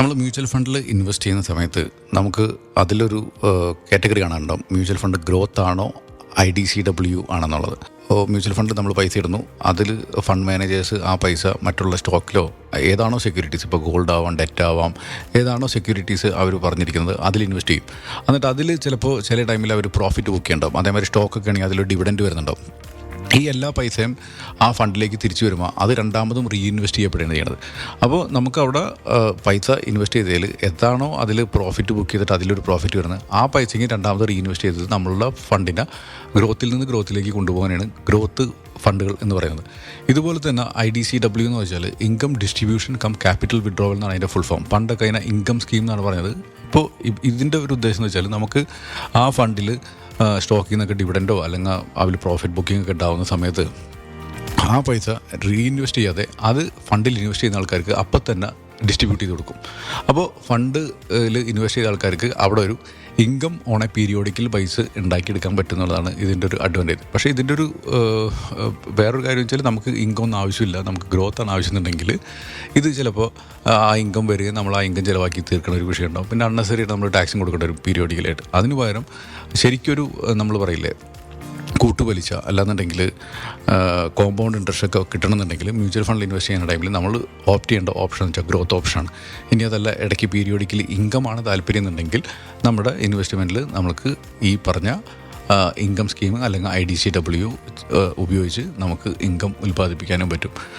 നമ്മൾ മ്യൂച്വൽ ഫണ്ടിൽ ഇൻവെസ്റ്റ് ചെയ്യുന്ന സമയത്ത് നമുക്ക് അതിലൊരു കാറ്റഗറി കാണാനുണ്ടാവും. മ്യൂച്വൽ ഫണ്ട് ഗ്രോത്ത് ആണോ ഐ ഡി സി ഡബ്ല്യു ആണെന്നുള്ളത്. മ്യൂച്വൽ ഫണ്ടിൽ നമ്മൾ പൈസ ഇടുന്നു. അതിൽ ഫണ്ട് മാനേജേഴ്സ് ആ പൈസ മറ്റുള്ള സ്റ്റോക്കിലോ ഏതാണോ സെക്യൂരിറ്റീസ് ഇപ്പോൾ ഗോൾഡ് ആവാം ഡെറ്റ് ആവാം ഏതാണോ സെക്യൂരിറ്റീസ് അവർ പറഞ്ഞിരിക്കുന്നത് അതിൽ ഇൻവെസ്റ്റ് ചെയ്യും. എന്നിട്ട് അതിൽ ചിലപ്പോൾ ചില ടൈമിൽ അവർ പ്രോഫിറ്റ് ബുക്ക് ചെയ്യണ്ടാവും അതേമാതിരി സ്റ്റോക്കൊക്കെ ആണെങ്കിൽ അതിൽ ഡിവിഡൻഡ് വരുന്നുണ്ടാവും. ഈ എല്ലാ പൈസയും ആ ഫണ്ടിലേക്ക് തിരിച്ചു വരുമ്പോൾ അത് രണ്ടാമതും റീഇൻവെസ്റ്റ് ചെയ്യപ്പെടുകയാണ് ചെയ്യുന്നത് അപ്പോൾ നമുക്ക് അവിടെ പൈസ ഇൻവെസ്റ്റ് ചെയ്തതിൽ എത്താണോ അതിൽ പ്രോഫിറ്റ് ബുക്ക് ചെയ്തിട്ട് അതിലൊരു പ്രോഫിറ്റ് വരുന്നത്. ആ പൈസയ്ക്ക് രണ്ടാമത് റീഇൻവെസ്റ്റ് ചെയ്തത് നമ്മളുടെ ഫണ്ടിന്റെ ഗ്രോത്തിൽ നിന്ന് ഗ്രോത്തിലേക്ക് കൊണ്ടുപോകാനാണ് ഗ്രോത്ത് ഫണ്ടുകൾ എന്ന് പറയുന്നത്. ഇതുപോലെ തന്നെ ഐ ഡി സി ഡബ്ല്യു എന്ന് വെച്ചാൽ income distribution cum capital withdrawal എന്നാണ് അതിന്റെ ഫുൾ ഫോം പണ്ടൊക്കെ അതിനെ ഇൻകം സ്കീം എന്നാണ് പറയുന്നത്. ഇപ്പോൾ ഇതിന്റെ ഒരു ഉദ്ദേശം എന്ന് വെച്ചാൽ നമുക്ക് ആ ഫണ്ടിൽ സ്റ്റോക്കിൽ നിന്നൊക്കെ ഡിവിഡൻഡോ അല്ലെങ്കിൽ അതിൽ പ്രോഫിറ്റ് ബുക്കിംഗ് ഒക്കെ ഉണ്ടാവുന്ന സമയത്ത് ആ പൈസ റീഇൻവെസ്റ്റ് ചെയ്യാതെ അത് ഫണ്ടിൽ ഇൻവെസ്റ്റ് ചെയ്യുന്ന ആൾക്കാർക്ക് അപ്പം തന്നെ ഡിസ്ട്രിബ്യൂട്ട് ചെയ്ത് കൊടുക്കും. അപ്പോൾ ഫണ്ടിൽ ഇൻവെസ്റ്റ് ചെയ്ത ആൾക്കാർക്ക് അവിടെ ഒരു ഇൻകം ഓൺ എ പീരിയോഡിക്കൽ പൈസ ഉണ്ടാക്കിയെടുക്കാൻ പറ്റുന്നതാണ് ഇതിന്റെ ഒരു അഡ്വാന്റേജ് പക്ഷേ ഇതിന്റെ ഒരു വേറൊരു കാര്യം വെച്ചാൽ നമുക്ക് ഇൻകം ഒന്നും ആവശ്യമില്ല. നമുക്ക് ഗ്രോത്ത് ആണ് ആവശ്യമെന്നുണ്ടെങ്കിൽ ഇത് ചിലപ്പോൾ ആ ഇൻകം വരികയും നമ്മൾ ആ ഇൻകം ചിലവാക്കി തീർക്കുന്ന ഒരു വിഷയം ഉണ്ടാവും. പിന്നെ അൺനെസറി നമ്മൾ ടാക്സും കൊടുക്കേണ്ട ഒരു പീരിയോഡിക്കലായിട്ട് അതിന് പകരം ശരിക്കൊരു നമ്മൾ പറയില്ലേ കൂട്ടുപലിശ അല്ലാന്നുണ്ടെങ്കിൽ കോമ്പൗണ്ട് ഇൻട്രസ്റ്റ് ഒക്കെ കിട്ടണമെന്നുണ്ടെങ്കിൽ മ്യൂച്വൽ ഫണ്ടിൽ ഇൻവെസ്റ്റ് ചെയ്യുന്ന ടൈമിൽ നമ്മൾ ഓപ്റ്റ് ചെയ്യേണ്ട ഓപ്ഷൻ എന്ന് വെച്ചാൽ ഗ്രോത്ത് ഓപ്ഷനാണ് ഇനി അതല്ല ഇടയ്ക്ക് പീരിയോഡിക്കലി ഇൻകമാണ് താല്പര്യം എന്നുണ്ടെങ്കിൽ നമ്മുടെ ഇൻവെസ്റ്റ്മെന്റിൽ നമുക്ക് ഈ പറഞ്ഞ ഇൻകം സ്കീം അല്ലെങ്കിൽ ഐ ഡി സി ഡബ്ല്യു ഉപയോഗിച്ച് നമുക്ക് ഇൻകം ഉൽപ്പാദിപ്പിക്കാനും പറ്റും.